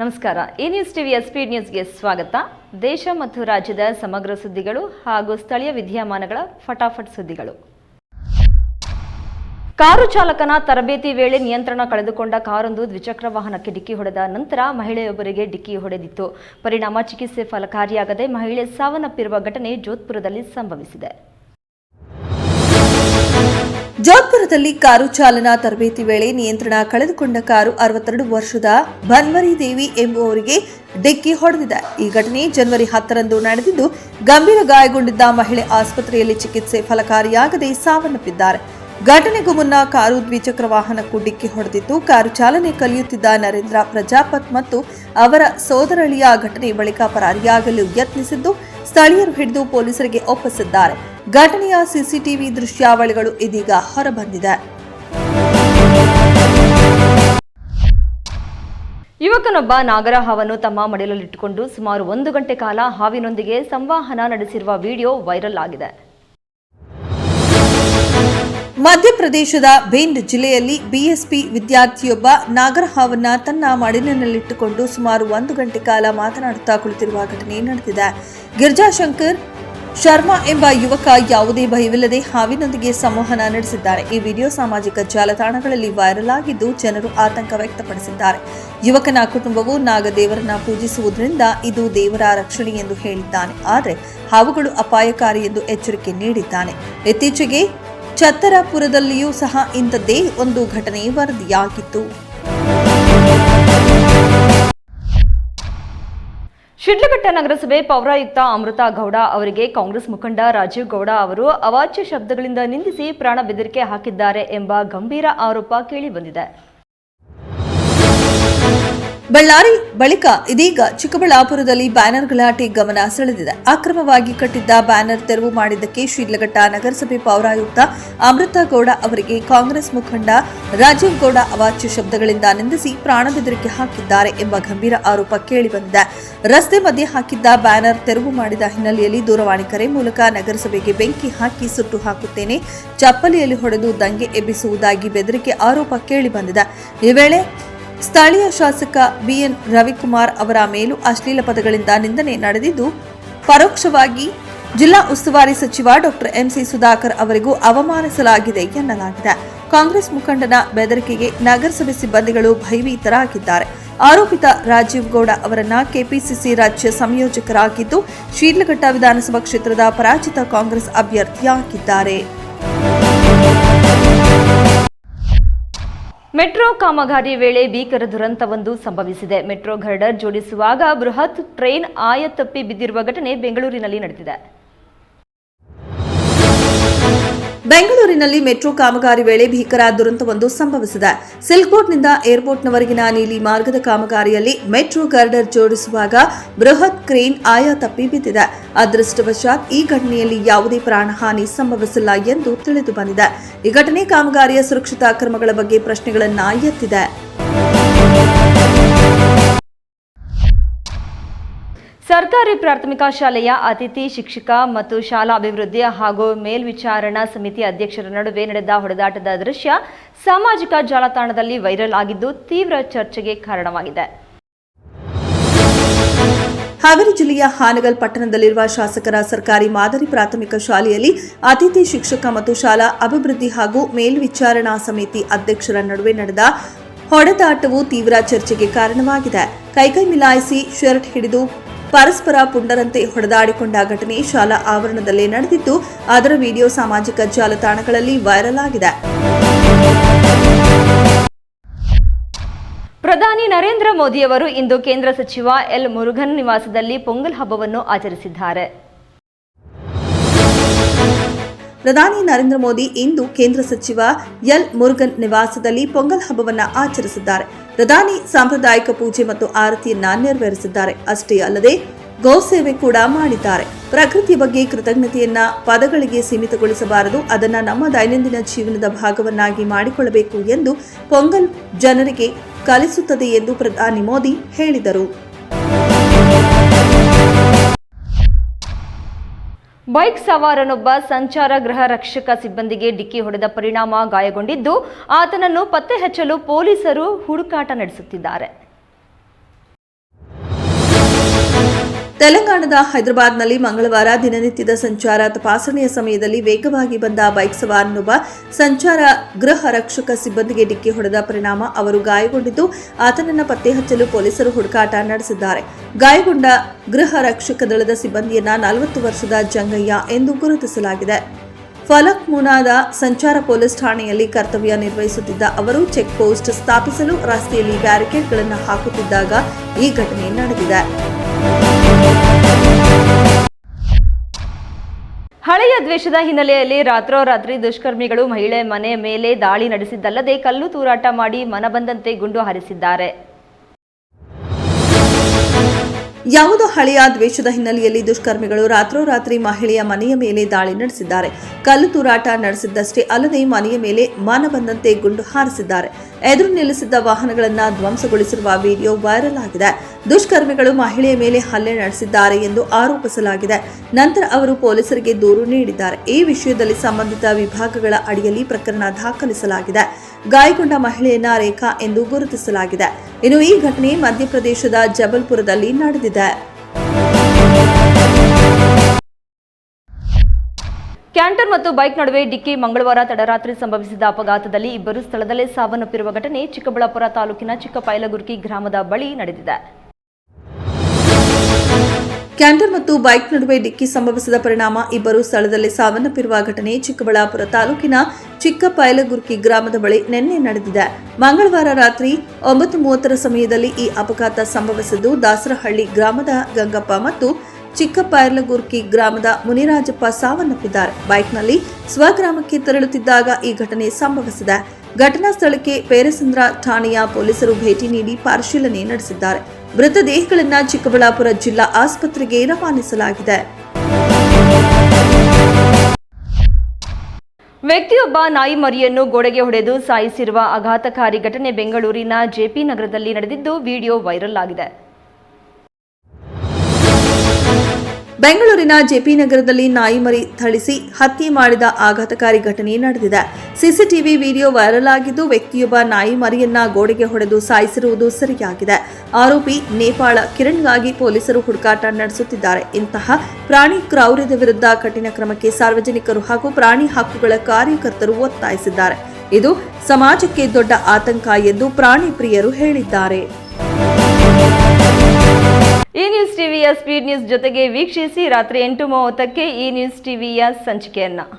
ನಮಸ್ಕಾರ. ಈ ನ್ಯೂಸ್ ಟಿವಿಯ ಸ್ಪೀಡ್ ನ್ಯೂಸ್ಗೆ ಸ್ವಾಗತ. ದೇಶ ಮತ್ತು ರಾಜ್ಯದ ಸಮಗ್ರ ಸುದ್ದಿಗಳು ಹಾಗೂ ಸ್ಥಳೀಯ ವಿದ್ಯಮಾನಗಳ ಫಟಾಫಟ್ ಸುದ್ದಿಗಳು. ಕಾರು ಚಾಲಕನ ತರಬೇತಿ ವೇಳೆ ನಿಯಂತ್ರಣ ಕಳೆದುಕೊಂಡ ಕಾರೊಂದು ದ್ವಿಚಕ್ರ ವಾಹನಕ್ಕೆ ಡಿಕ್ಕಿ ಹೊಡೆದ ನಂತರ ಮಹಿಳೆಯೊಬ್ಬರಿಗೆ ಡಿಕ್ಕಿ ಹೊಡೆದಿತ್ತು. ಪರಿಣಾಮ ಚಿಕಿತ್ಸೆ ಫಲಕಾರಿಯಾಗದೆ ಮಹಿಳೆ ಸಾವನ್ನಪ್ಪಿರುವ ಘಟನೆ ಜೋಧ್ಪುರದಲ್ಲಿ ಸಂಭವಿಸಿದೆ. ಜೋಧ್ಪುರದಲ್ಲಿ ಕಾರು ಚಾಲನಾ ತರಬೇತಿ ವೇಳೆ ನಿಯಂತ್ರಣ ಕಳೆದುಕೊಂಡ ಕಾರು ಅರವತ್ತೆರಡು ವರ್ಷದ ಭನ್ವರಿ ದೇವಿ ಎಂಬುವವರಿಗೆ ಡಿಕ್ಕಿ ಹೊಡೆದಿದೆ. ಈ ಘಟನೆ ಜನವರಿ ಹತ್ತರಂದು ನಡೆದಿದ್ದು, ಗಂಭೀರ ಗಾಯಗೊಂಡಿದ್ದ ಮಹಿಳೆ ಆಸ್ಪತ್ರೆಯಲ್ಲಿ ಚಿಕಿತ್ಸೆ ಫಲಕಾರಿಯಾಗದೆ ಸಾವನ್ನಪ್ಪಿದ್ದಾರೆ. ಘಟನೆಗೂ ಮುನ್ನ ಕಾರು ದ್ವಿಚಕ್ರ ವಾಹನಕ್ಕೂ ಡಿಕ್ಕಿ ಹೊಡೆದಿದ್ದು, ಕಾರು ಚಾಲನೆ ಕಲಿಯುತ್ತಿದ್ದ ನರೇಂದ್ರ, ಪ್ರಜಾಪತ್ ಮತ್ತು ಅವರ ಸೋದರಳಿಯ ಘಟನೆ ಬಳಿಕ ಪರಾರಿಯಾಗಲು ಯತ್ನಿಸಿದ್ದು, ಸ್ಥಳೀಯರು ಹಿಡಿದು ಪೊಲೀಸರಿಗೆ ಒಪ್ಪಿಸಿದ್ದಾರೆ. ಘಟನೆಯ ಸಿಸಿಟಿವಿ ದೃಶ್ಯಾವಳಿಗಳು ಇದೀಗ ಹೊರಬಂದಿದೆ. ಯುವಕನೊಬ್ಬ ನಾಗರ ಹಾವನ್ನು ತಮ್ಮ ಮಡಿಲಲ್ಲಿಟ್ಟುಕೊಂಡು ಸುಮಾರು ಒಂದು ಗಂಟೆ ಕಾಲ ಹಾವಿನೊಂದಿಗೆ ಸಂವಹನ ನಡೆಸಿರುವ ವಿಡಿಯೋ ವೈರಲ್ ಆಗಿದೆ. ಮಧ್ಯಪ್ರದೇಶದ ಭಿಂಡ್ ಜಿಲ್ಲೆಯಲ್ಲಿ ಬಿಎಸ್ಪಿ ವಿದ್ಯಾರ್ಥಿಯೊಬ್ಬ ನಾಗರಹಾವನ್ನ ತನ್ನ ಮಡಿಲಿನಲ್ಲಿಟ್ಟುಕೊಂಡು ಸುಮಾರು ಒಂದು ಗಂಟೆ ಕಾಲ ಮಾತನಾಡುತ್ತಾ ಕುಳಿತಿರುವ ಘಟನೆ ನಡೆದಿದೆ. ಗಿರ್ಜಾಶಂಕರ್ ಶರ್ಮಾ ಎಂಬ ಯುವಕ ಯಾವುದೇ ಭಯವಿಲ್ಲದೆ ಹಾವಿನೊಂದಿಗೆ ಸಂವಹನ ನಡೆಸಿದ್ದಾರೆ. ಈ ವಿಡಿಯೋ ಸಾಮಾಜಿಕ ಜಾಲತಾಣಗಳಲ್ಲಿ ವೈರಲ್ ಆಗಿದ್ದು ಜನರು ಆತಂಕ ವ್ಯಕ್ತಪಡಿಸಿದ್ದಾರೆ. ಯುವಕನ ಕುಟುಂಬವು ನಾಗದೇವರನ್ನ ಪೂಜಿಸುವುದರಿಂದ ಇದು ದೇವರ ರಕ್ಷಣೆ ಎಂದು ಹೇಳಿದ್ದಾನೆ. ಆದರೆ ಹಾವುಗಳು ಅಪಾಯಕಾರಿ ಎಂದು ಎಚ್ಚರಿಕೆ ನೀಡಿದ್ದಾನೆ. ಇತ್ತೀಚೆಗೆ ಛತ್ತರಪುರದಲ್ಲಿಯೂ ಸಹ ಇಂಥದ್ದೇ ಒಂದು ಘಟನೆ ವರದಿಯಾಗಿತ್ತು. ಶಿಡ್ಲಘಟ್ಟ ನಗರಸಭೆ ಪೌರಾಯುಕ್ತ ಅಮೃತ ಗೌಡ ಅವರಿಗೆ ಕಾಂಗ್ರೆಸ್ ಮುಖಂಡ ರಾಜೀವ್ ಗೌಡ ಅವರು ಅವಾಚ್ಯ ಶಬ್ದಗಳಿಂದ ನಿಂದಿಸಿ ಪ್ರಾಣ ಬೆದರಿಕೆ ಹಾಕಿದ್ದಾರೆ ಎಂಬ ಗಂಭೀರ ಆರೋಪ ಕೇಳಿಬಂದಿದೆ ಬಳ್ಳಾರಿ ಬಳಿಕ ಇದೀಗ ಚಿಕ್ಕಬಳ್ಳಾಪುರದಲ್ಲಿ ಬ್ಯಾನರ್ ಗಲಾಟೆ ಗಮನ ಸೆಳೆದಿದೆ. ಅಕ್ರಮವಾಗಿ ಕಟ್ಟಿದ್ದ ಬ್ಯಾನರ್ ತೆರವು ಮಾಡಿದ್ದಕ್ಕೆ ಶಿಡ್ಲಘಟ್ಟ ನಗರಸಭೆ ಪೌರಾಯುಕ್ತ ಅಮೃತ ಗೌಡ ಅವರಿಗೆ ಕಾಂಗ್ರೆಸ್ ಮುಖಂಡ ರಾಜೀವ್ ಗೌಡ ಅವಾಚ್ಯ ಶಬ್ದಗಳಿಂದ ನಿಂದಿಸಿ ಪ್ರಾಣ ಬೆದರಿಕೆ ಹಾಕಿದ್ದಾರೆ ಎಂಬ ಗಂಭೀರ ಆರೋಪ ಕೇಳಿಬಂದಿದೆ ರಸ್ತೆ ಮಧ್ಯೆ ಹಾಕಿದ್ದ ಬ್ಯಾನರ್ ತೆರವು ಮಾಡಿದ ಹಿನ್ನೆಲೆಯಲ್ಲಿ ದೂರವಾಣಿ ಕರೆ ಮೂಲಕ ನಗರಸಭೆಗೆ ಬೆಂಕಿ ಹಾಕಿ ಸುಟ್ಟು ಹಾಕುತ್ತೇನೆ, ಚಪ್ಪಲಿಯಲ್ಲಿ ಹೊಡೆದು ದಂಗೆ ಎಬ್ಬಿಸುವುದಾಗಿ ಬೆದರಿಕೆ ಆರೋಪ ಕೇಳಿಬಂದಿದೆ ಈ ವೇಳೆ ಸ್ಥಳೀಯ ಶಾಸಕ ಬಿಎನ್ ರವಿಕುಮಾರ್ ಅವರ ಮೇಲೂ ಅಶ್ಲೀಲ ಪದಗಳಿಂದ ನಿಂದನೆ ನಡೆದಿದ್ದು, ಪರೋಕ್ಷವಾಗಿ ಜಿಲ್ಲಾ ಉಸ್ತುವಾರಿ ಸಚಿವ ಡಾಕ್ಟರ್ ಎಂಸಿ ಸುಧಾಕರ್ ಅವರಿಗೂ ಅವಮಾನಿಸಲಾಗಿದೆ ಎನ್ನಲಾಗಿದೆ. ಕಾಂಗ್ರೆಸ್ ಮುಖಂಡನ ಬೆದರಿಕೆಗೆ ನಗರಸಭೆ ಸಿಬ್ಬಂದಿಗಳು ಭಯಭೀತರಾಗಿದ್ದಾರೆ. ಆರೋಪಿತ ರಾಜೀವ್ ಗೌಡ ಅವರನ್ನ ಕೆಪಿಸಿಸಿ ರಾಜ್ಯ ಸಂಯೋಜಕರಾಗಿದ್ದು, ಶೀರ್ಲಘಟ್ಟ ವಿಧಾನಸಭಾ ಕ್ಷೇತ್ರದ ಪರಾಜಿತ ಕಾಂಗ್ರೆಸ್ ಅಭ್ಯರ್ಥಿಯಾಗಿದ್ದಾರೆ. ಮೆಟ್ರೋ ಕಾಮಗಾರಿ ವೇಳೆ ಭೀಕರ ದುರಂತವೊಂದು ಸಂಭವಿಸಿದೆ. ಮೆಟ್ರೋ ಗರ್ಡರ್ ಜೋಡಿಸುವಾಗ ಬೃಹತ್ ಟ್ರೈನ್ ಆಯತಪ್ಪಿ ಬಿದ್ದಿರುವ ಘಟನೆ ಬೆಂಗಳೂರಿನಲ್ಲಿ ನಡೆದಿದೆ. ಬೆಂಗಳೂರಿನಲ್ಲಿ ಮೆಟ್ರೋ ಕಾಮಗಾರಿ ವೇಳೆ ಭೀಕರ ದುರಂತವೊಂದು ಸಂಭವಿಸಿದೆ. ಸಿಲ್ಕ್ ಬೋಟ್ನಿಂದ ಏರ್ಪೋರ್ಟ್ನವರೆಗಿನ ನೀಲಿ ಮಾರ್ಗದ ಕಾಮಗಾರಿಯಲ್ಲಿ ಮೆಟ್ರೋ ಗರ್ಡರ್ ಜೋಡಿಸುವಾಗ ಬೃಹತ್ ಕ್ರೇನ್ ಆಯಾ ತಪ್ಪಿ ಬಿದ್ದಿದೆ. ಅದೃಷ್ಟವಶಾತ್ ಈ ಘಟನೆಯಲ್ಲಿ ಯಾವುದೇ ಪ್ರಾಣಹಾನಿ ಸಂಭವಿಸಿಲ್ಲ ಎಂದು ತಿಳಿದು ಬಂದಿದೆ. ಈ ಘಟನೆ ಕಾಮಗಾರಿಯ ಸುರಕ್ಷತಾ ಕ್ರಮಗಳ ಬಗ್ಗೆ ಪ್ರಶ್ನೆಗಳನ್ನ ಎತ್ತಿದೆ. ಸರ್ಕಾರಿ ಪ್ರಾಥಮಿಕ ಶಾಲೆಯ ಅತಿಥಿ ಶಿಕ್ಷಕ ಮತ್ತು ಶಾಲಾ ಅಭಿವೃದ್ಧಿ ಹಾಗೂ ಮೇಲ್ವಿಚಾರಣಾ ಸಮಿತಿ ಅಧ್ಯಕ್ಷರ ನಡುವೆ ನಡೆದ ಹೊಡೆದಾಟದ ದೃಶ್ಯ ಸಾಮಾಜಿಕ ಜಾಲತಾಣದಲ್ಲಿ ವೈರಲ್ ಆಗಿದ್ದು ತೀವ್ರ ಚರ್ಚೆಗೆ ಕಾರಣವಾಗಿದೆ. ಹಾವೇರಿ ಜಿಲ್ಲೆಯ ಹಾನಗಲ್ ಪಟ್ಟಣದಲ್ಲಿರುವ ಶಾಸಕರ ಸರ್ಕಾರಿ ಮಾದರಿ ಪ್ರಾಥಮಿಕ ಶಾಲೆಯಲ್ಲಿ ಅತಿಥಿ ಶಿಕ್ಷಕ ಮತ್ತು ಶಾಲಾ ಅಭಿವೃದ್ಧಿ ಹಾಗೂ ಮೇಲ್ವಿಚಾರಣಾ ಸಮಿತಿ ಅಧ್ಯಕ್ಷರ ನಡುವೆ ನಡೆದ ಹೊಡೆದಾಟವು ತೀವ್ರ ಚರ್ಚೆಗೆ ಕಾರಣವಾಗಿದೆ. ಕೈಕೈ ಮಿಲಾಯಿಸಿ ಶರ್ಟ್ ಹಿಡಿದು ಪರಸ್ಪರ ಪುಂಡರಂತೆ ಹೊಡೆದಾಡಿಕೊಂಡ ಘಟನೆ ಶಾಲಾ ಆವರಣದಲ್ಲೇ ನಡೆದಿದ್ದು ಅದರ ವಿಡಿಯೋ ಸಾಮಾಜಿಕ ಜಾಲತಾಣಗಳಲ್ಲಿ ವೈರಲ್ ಆಗಿದೆ. ಪ್ರಧಾನಿ ನರೇಂದ್ರ ಮೋದಿಯವರು ಇಂದು ಕೇಂದ್ರ ಸಚಿವ ಎಲ್ ಮುರುಘನ್ ನಿವಾಸದಲ್ಲಿ ಪೊಂಗಲ್ ಹಬ್ಬವನ್ನು ಆಚರಿಸಿದ್ದಾರೆ. ಪ್ರಧಾನಿ ನರೇಂದ್ರ ಮೋದಿ ಇಂದು ಕೇಂದ್ರ ಸಚಿವ ಎಲ್ ಮುರುಗನ್ ನಿವಾಸದಲ್ಲಿ ಪೊಂಗಲ್ ಹಬ್ಬವನ್ನು ಆಚರಿಸಿದ್ದಾರೆ. ಪ್ರಧಾನಿ ಸಾಂಪ್ರದಾಯಿಕ ಪೂಜೆ ಮತ್ತು ಆರತಿಯನ್ನ ನೆರವೇರಿಸಿದ್ದಾರೆ. ಅಷ್ಟೇ ಅಲ್ಲದೆ ಗೋಸೇವೆ ಕೂಡ ಮಾಡಿದ್ದಾರೆ. ಪ್ರಕೃತಿಯ ಬಗ್ಗೆ ಕೃತಜ್ಞತೆಯನ್ನ ಪದಗಳಿಗೆ ಸೀಮಿತಗೊಳಿಸಬಾರದು. ಅದನ್ನ ನಮ್ಮ ದೈನಂದಿನ ಜೀವನದ ಭಾಗವನ್ನಾಗಿ ಮಾಡಿಕೊಳ್ಳಬೇಕು ಎಂದು ಪೊಂಗಲ್ ಜನರಿಗೆ ಕಲಿಸುತ್ತದೆ ಎಂದು ಪ್ರಧಾನಿ ಮೋದಿ ಹೇಳಿದರು. ಬೈಕ್ ಸವಾರನೊಬ್ಬ ಸಂಚಾರ ಗೃಹ ರಕ್ಷಕ ಸಿಬ್ಬಂದಿಗೆ ಡಿಕ್ಕಿ ಹೊಡೆದ ಪರಿಣಾಮ ಗಾಯಗೊಂಡಿದ್ದು, ಆತನನ್ನು ಪತ್ತೆ ಹಚ್ಚಲು ಪೊಲೀಸರು ಹುಡುಕಾಟ ನಡೆಸುತ್ತಿದ್ದಾರೆ. ತೆಲಂಗಾಣದ ಹೈದರಾಬಾದ್ನಲ್ಲಿ ಮಂಗಳವಾರ ದಿನನಿತ್ಯದ ಸಂಚಾರ ತಪಾಸಣೆಯ ಸಮಯದಲ್ಲಿ ವೇಗವಾಗಿ ಬಂದ ಬೈಕ್ ಸವಾರನೊಬ್ಬ ಸಂಚಾರ ಗೃಹ ರಕ್ಷಕ ಸಿಬ್ಬಂದಿಗೆ ಡಿಕ್ಕಿ ಹೊಡೆದ ಪರಿಣಾಮ ಅವರು ಗಾಯಗೊಂಡಿದ್ದು, ಆತನನ್ನು ಪತ್ತೆ ಹಚ್ಚಲು ಪೊಲೀಸರು ಹುಡುಕಾಟ ನಡೆಸಿದ್ದಾರೆ. ಗಾಯಗೊಂಡ ಗೃಹ ರಕ್ಷಕ ದಳದ ಸಿಬ್ಬಂದಿಯನ್ನ ನಲವತ್ತು ವರ್ಷದ ಜಂಗಯ್ಯ ಎಂದು ಗುರುತಿಸಲಾಗಿದೆ. ಫಲಕ್ ಮುನಾದ ಸಂಚಾರ ಪೊಲೀಸ್ ಠಾಣೆಯಲ್ಲಿ ಕರ್ತವ್ಯ ನಿರ್ವಹಿಸುತ್ತಿದ್ದ ಅವರು ಚೆಕ್ ಪೋಸ್ಟ್ ಸ್ಥಾಪಿಸಲು ರಸ್ತೆಯಲ್ಲಿ ಬ್ಯಾರಿಕೇಡ್ಗಳನ್ನು ಹಾಕುತ್ತಿದ್ದಾಗ ಈ ಘಟನೆ ನಡೆದಿದೆ. ಹಳೆಯ ದ್ವೇಷದ ಹಿನ್ನೆಲೆಯಲ್ಲಿ ರಾತ್ರೋರಾತ್ರಿ ದುಷ್ಕರ್ಮಿಗಳು ಮಹಿಳೆ ಮನೆ ಮೇಲೆ ದಾಳಿ ನಡೆಸಿದ್ದಲ್ಲದೆ ಕಲ್ಲು ತೂರಾಟ ಮಾಡಿ ಮನಬಂದಂತೆ ಗುಂಡು ಹಾರಿಸಿದ್ದಾರೆ. ಯಾವುದೋ ಹಳೆಯ ದ್ವೇಷದ ಹಿನ್ನೆಲೆಯಲ್ಲಿ ದುಷ್ಕರ್ಮಿಗಳು ರಾತ್ರೋರಾತ್ರಿ ಮಹಿಳೆಯ ಮನೆಯ ಮೇಲೆ ದಾಳಿ ನಡೆಸಿದ್ದಾರೆ. ಕಲ್ಲು ತೂರಾಟ ನಡೆಸಿದ್ದಷ್ಟೇ ಅಲ್ಲದೆ ಮನೆಯ ಮೇಲೆ ಮಾನ ಬಂದಂತೆ ಗುಂಡು ಹಾರಿಸಿದ್ದಾರೆ. ಎದುರು ನಿಲ್ಲಿಸಿದ್ದ ವಾಹನಗಳನ್ನು ಧ್ವಂಸಗೊಳಿಸಿರುವ ವಿಡಿಯೋ ವೈರಲ್ ಆಗಿದೆ. ದುಷ್ಕರ್ಮಿಗಳು ಮಹಿಳೆಯ ಮೇಲೆ ಹಲ್ಲೆ ನಡೆಸಿದ್ದಾರೆ ಎಂದು ಆರೋಪಿಸಲಾಗಿದೆ. ನಂತರ ಅವರು ಪೊಲೀಸರಿಗೆ ದೂರು ನೀಡಿದ್ದಾರೆ. ಈ ವಿಷಯದಲ್ಲಿ ಸಂಬಂಧಿತ ವಿಭಾಗಗಳ ಅಡಿಯಲ್ಲಿ ಪ್ರಕರಣ ದಾಖಲಿಸಲಾಗಿದೆ. ಗಾಯಗೊಂಡ ಮಹಿಳೆಯನ್ನ ರೇಖಾ ಎಂದು ಗುರುತಿಸಲಾಗಿದೆ. ಇನ್ನು ಈ ಘಟನೆ ಮಧ್ಯಪ್ರದೇಶದ ಜಬಲ್ಪುರದಲ್ಲಿ ನಡೆದಿದೆ. ಕ್ಯಾಂಟರ್ ಮತ್ತು ಬೈಕ್ ನಡುವೆ ಡಿಕ್ಕಿ, ಮಂಗಳವಾರ ತಡರಾತ್ರಿ ಸಂಭವಿಸಿದ ಅಪಘಾತದಲ್ಲಿ ಇಬ್ಬರು ಸ್ಥಳದಲ್ಲೇ ಸಾವನ್ನಪ್ಪಿರುವ ಘಟನೆ ಚಿಕ್ಕಬಳ್ಳಾಪುರ ತಾಲೂಕಿನ ಚಿಕ್ಕಪೈಲಗುರ್ಕಿ ಗ್ರಾಮದ ಬಳಿ ನಡೆದಿದೆ. ಕ್ಯಾಂಟರ್ ಮತ್ತು ಬೈಕ್ ನಡುವೆ ಡಿಕ್ಕಿ ಸಂಭವಿಸಿದ ಪರಿಣಾಮ ಇಬ್ಬರು ಸ್ಥಳದಲ್ಲಿ ಸಾವನ್ನಪ್ಪಿರುವ ಘಟನೆ ಚಿಕ್ಕಬಳ್ಳಾಪುರ ತಾಲೂಕಿನ ಚಿಕ್ಕಪೈಲಗುರ್ಕಿ ಗ್ರಾಮದ ಬಳಿ ನಿನ್ನೆ ನಡೆದಿದೆ. ಮಂಗಳವಾರ ರಾತ್ರಿ ಒಂಬತ್ತು ಮೂವತ್ತರ ಸಮಯದಲ್ಲಿ ಈ ಅಪಘಾತ ಸಂಭವಿಸಿದ್ದು ದಾಸರಹಳ್ಳಿ ಗ್ರಾಮದ ಗಂಗಪ್ಪ ಮತ್ತು ಚಿಕ್ಕಪೈರ್ಲಗುರ್ಕಿ ಗ್ರಾಮದ ಮುನಿರಾಜಪ್ಪ ಸಾವನ್ನಪ್ಪಿದ್ದಾರೆ. ಬೈಕ್ನಲ್ಲಿ ಸ್ವಗ್ರಾಮಕ್ಕೆ ತೆರಳುತ್ತಿದ್ದಾಗ ಈ ಘಟನೆ ಸಂಭವಿಸಿದೆ. ಘಟನಾ ಸ್ಥಳಕ್ಕೆ ಪೇರಸಂದ್ರ ಠಾಣೆಯ ಪೊಲೀಸರು ಭೇಟಿ ನೀಡಿ ಪರಿಶೀಲನೆ ನಡೆಸಿದ್ದಾರೆ. ಮೃತದೇಹಗಳನ್ನು ಚಿಕ್ಕಬಳ್ಳಾಪುರ ಜಿಲ್ಲಾ ಆಸ್ಪತ್ರೆಗೆ ರವಾನಿಸಲಾಗಿದೆ. ವ್ಯಕ್ತಿಯೊಬ್ಬ ನಾಯಿ ಮರಿಯನ್ನು ಗೋಡೆಗೆ ಹೊಡೆದು ಸಾಯಿಸಿರುವ ಆಘಾತಕಾರಿ ಘಟನೆ ಬೆಂಗಳೂರಿನ ಜೆಪಿ ನಗರದಲ್ಲಿ ನಡೆದಿದ್ದು, ವಿಡಿಯೋ ವೈರಲ್ ಆಗಿದೆ. ಬೆಂಗಳೂರಿನ ಜೆಪಿ ನಗರದಲ್ಲಿ ನಾಯಿ ಮರಿ ಥಳಿಸಿ ಹತ್ಯೆ ಮಾಡಿದ ಆಘಾತಕಾರಿ ಘಟನೆ ನಡೆದಿದೆ. ಸಿಸಿಟಿವಿ ವಿಡಿಯೋ ವೈರಲ್ ಆಗಿದ್ದು ವ್ಯಕ್ತಿಯೊಬ್ಬ ನಾಯಿ ಮರಿಯನ್ನ ಗೋಡೆಗೆ ಹೊಡೆದು ಸಾಯಿಸಿರುವುದು ಸರಿಯಾಗಿದೆ. ಆರೋಪಿ ನೇಪಾಳ ಕಿರಣ್ಗಾಗಿ ಪೊಲೀಸರು ಹುಡುಕಾಟ ನಡೆಸುತ್ತಿದ್ದಾರೆ. ಇಂತಹ ಪ್ರಾಣಿ ಕ್ರೌರ್ಯದ ವಿರುದ್ಧ ಕಠಿಣ ಕ್ರಮಕ್ಕೆ ಸಾರ್ವಜನಿಕರು ಹಾಗೂ ಪ್ರಾಣಿ ಹಕ್ಕುಗಳ ಕಾರ್ಯಕರ್ತರು ಒತ್ತಾಯಿಸಿದ್ದಾರೆ. ಇದು ಸಮಾಜಕ್ಕೆ ದೊಡ್ಡ ಆತಂಕ ಎಂದು ಪ್ರಾಣಿ ಪ್ರಿಯರು ಹೇಳಿದ್ದಾರೆ. ಈ ನ್ಯೂಸ್ ಟಿವಿಯ ಸ್ಪೀಡ್ ನ್ಯೂಸ್ ಜೊತೆಗೆ ವೀಕ್ಷಿಸಿ ರಾತ್ರಿ ಎಂಟು ಮೂವತ್ತಕ್ಕೆ ಈ ನ್ಯೂಸ್ ಟಿವಿಯ ಸಂಚಿಕೆಯನ್ನ.